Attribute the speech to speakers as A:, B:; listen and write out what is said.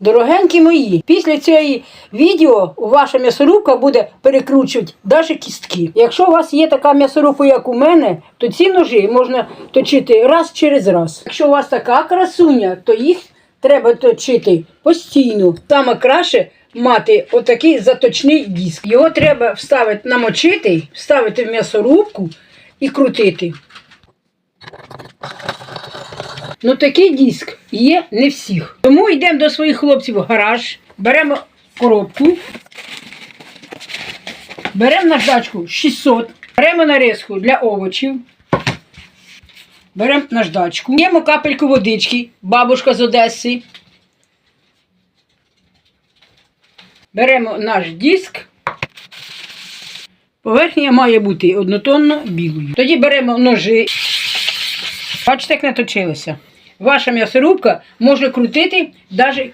A: Дорогенькі мої, після цієї відео ваша м'ясорубка буде перекручувати навіть кістки. Якщо у вас є така м'ясорубка, як у мене, то ці ножі можна точити раз через раз. Якщо у вас така красуня, то їх треба точити постійно. Саме краще мати отакий заточний диск. Його треба вставити, намочити, вставити в м'ясорубку і крутити. Ну такий диск є не всіх. Тому йдемо до своїх хлопців в гараж, беремо коробку, беремо наждачку 600, беремо нарізку для овочів, беремо наждачку, даємо капельку водички, бабушка з Одеси. Беремо наш диск. Поверхня має бути однотонно білою. Тоді беремо ножи. Бачите, як наточилося. Ваша м'ясорубка може крутити навіть